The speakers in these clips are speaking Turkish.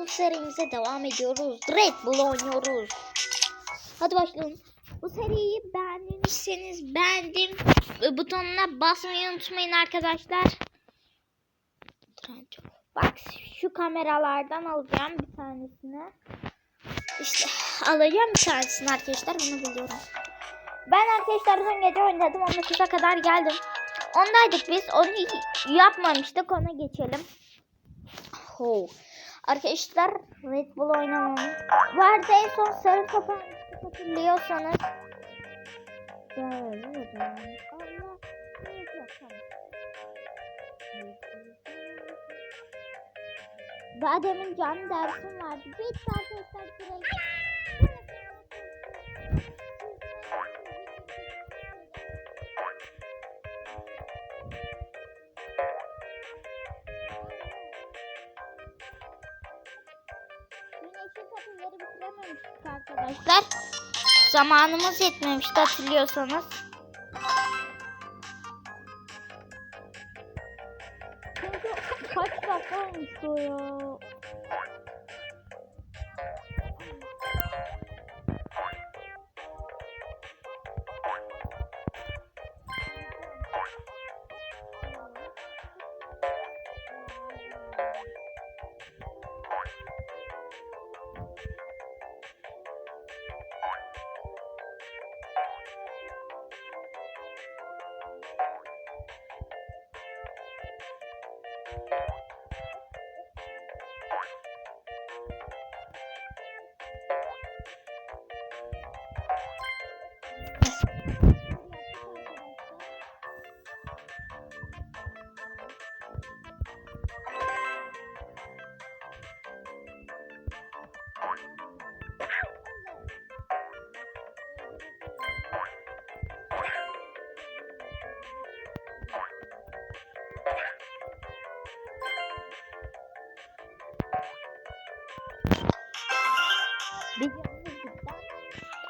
Bull serimize devam ediyoruz. Red Bull oynuyoruz. Hadi başlayalım. Bu seriyi beğendiyseniz beğendim butonuna basmayı unutmayın arkadaşlar. Bak şu kameralardan alacağım bir tanesini. İşte alacağım bir tanesini arkadaşlar bunu biliyorum. Ben arkadaşlar dün gece oynadım 19'a kadar geldim. Ondaydık biz onu yapmamıştık ona geçelim. Ho. Arkadaşlar Red Bull oynamam. Vardı en son sarı kapan hatırlıyorsanız. Daha demin canlı dersim vardı. Bir arkadaşlar direkt. Arkadaşlar. Zamanımız yetmemişti hatırlıyorsanız. Kaç dakika olmuştu ya?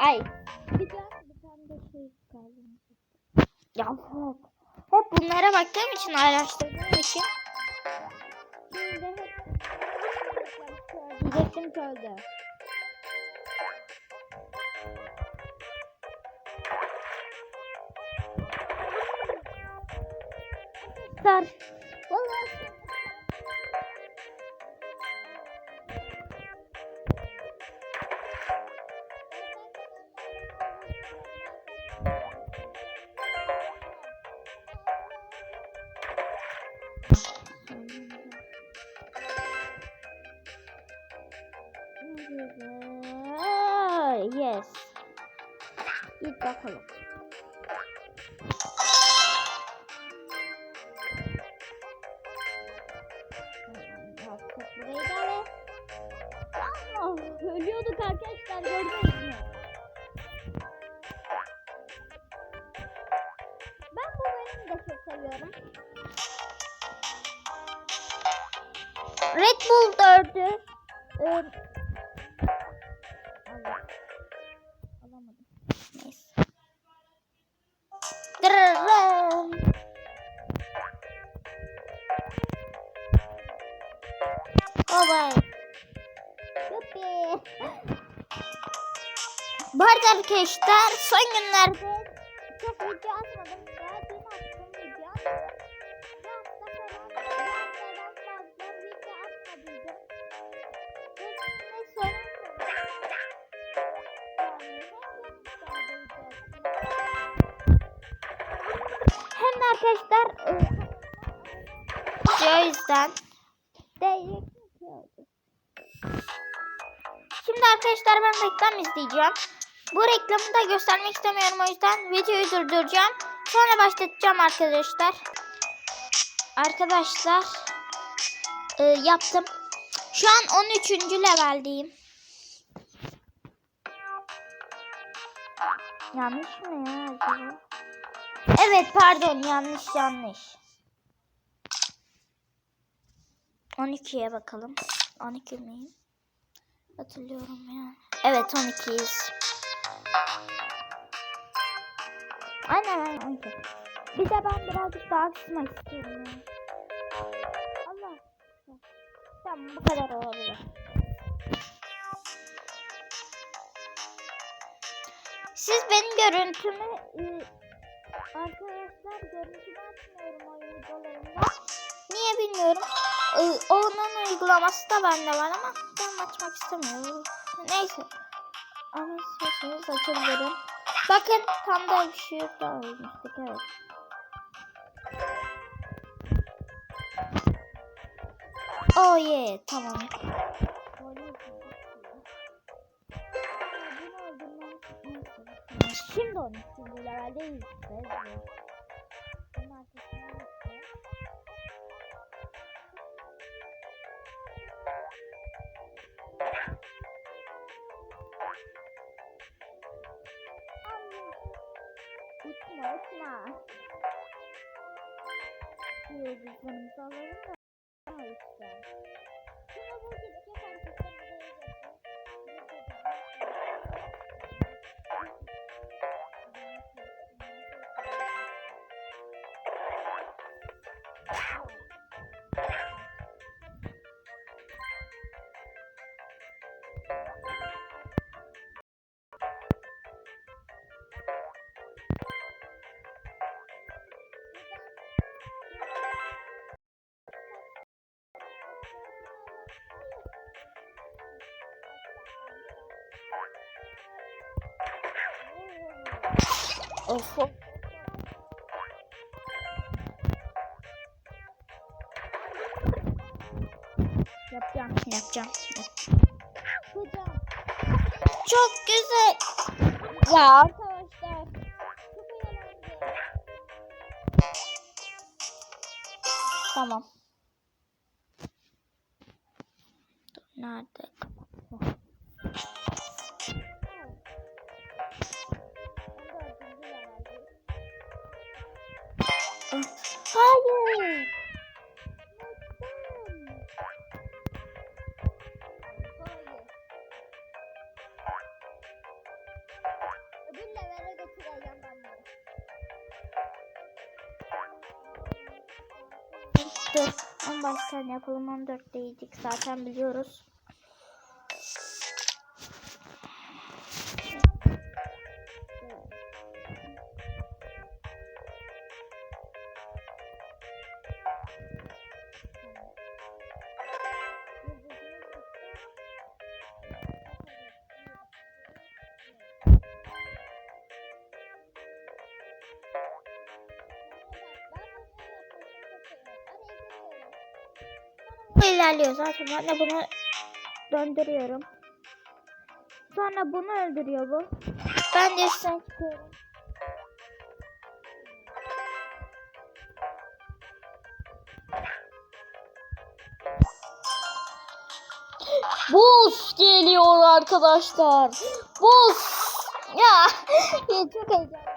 Ay. Bir canlı bir tane de şey kaldı. Ya bak. Hep bunlara baktığım için araştırdığım için. Şimdi hep diyecektim köyde. Sar. Vallahi Yes. Git bakalım. Burayı da ve... Allah! Ölüyorduk arkadaşlar gördünüz mü? Ben bu bölümü de çok seviyorum. Red Bull 4'ü Bu arada arkadaşlar son günlerde çok video atmadım. Daha dün attım video. Bir hafta falan bir haftadan fazla video atmadıydım. Dedim ne sorun. Hem arkadaşlar o yüzden değil. Şimdi arkadaşlar ben reklam izleyeceğim. Bu reklamı da göstermek istemiyorum o yüzden videoyu durduracağım. Sonra başlatacağım arkadaşlar. Arkadaşlar e, yaptım. Şu an 13. leveldeyim. Yanlış mı ya acaba? Evet pardon yanlış yanlış. 12'ye bakalım. 12 miyim? Hatırlıyorum ya. Evet 12'yiz. Aynen aynen. Okay. Bir de ben birazcık daha kısmak istiyorum. Allah. Tamam bu kadar olabilir. Siz benim görüntümü ee, arkadaşlar görüntümü açmıyorum o. Niye bilmiyorum. E, onun uygulaması da bende var ama ben açmak istemiyorum. Neyse. Ama istiyorsanız açabilirim. Bakın tam da bir şey yok daha ölmüştük evet. Oh yeah tamam. Şimdi 12. herhalde 105. Uçma uçma. Yıldızlarımızı alalım da. Of. Yapacağım, yapacağım. Yapacağım. Çok güzel. Ya arkadaşlar. Tamam. Nerede? Hayır. Dur. En baştan yapalım. 14'teydik zaten biliyoruz. Bu ilerliyor zaten. Ben de bunu döndürüyorum. Sonra bunu öldürüyor bu. Ben de üstten çıkıyorum. Boss geliyor arkadaşlar. Boss. Ya, ya çok heyecanlıyım.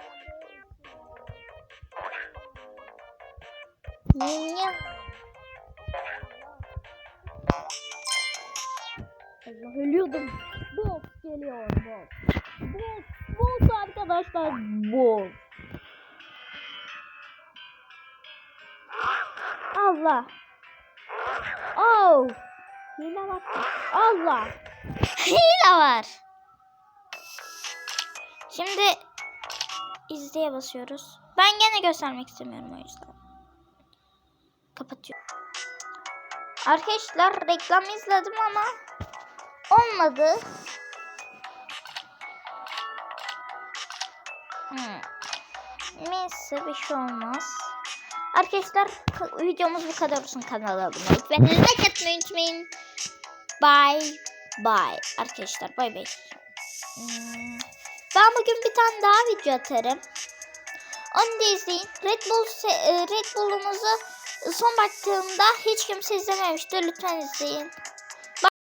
Ya. Allah ölüyordum. Boss geliyor boss. Boss. Boss arkadaşlar. Boss. Allah. Oh. Hile bak. Allah. Hile var. Şimdi izleye basıyoruz. Ben gene göstermek istemiyorum o yüzden. Kapatıyorum. Arkadaşlar reklam izledim ama olmadı. Hmm. Neyse bir şey olmaz. Arkadaşlar videomuz bu kadar olsun kanala abone olup ve like atmayı unutmayın. Bye bye arkadaşlar bay bay. Hmm, Ben bugün bir tane daha video atarım. Onu da izleyin. Red Bull e, Red Bull'umuzu son baktığımda hiç kimse izlememişti. Lütfen izleyin.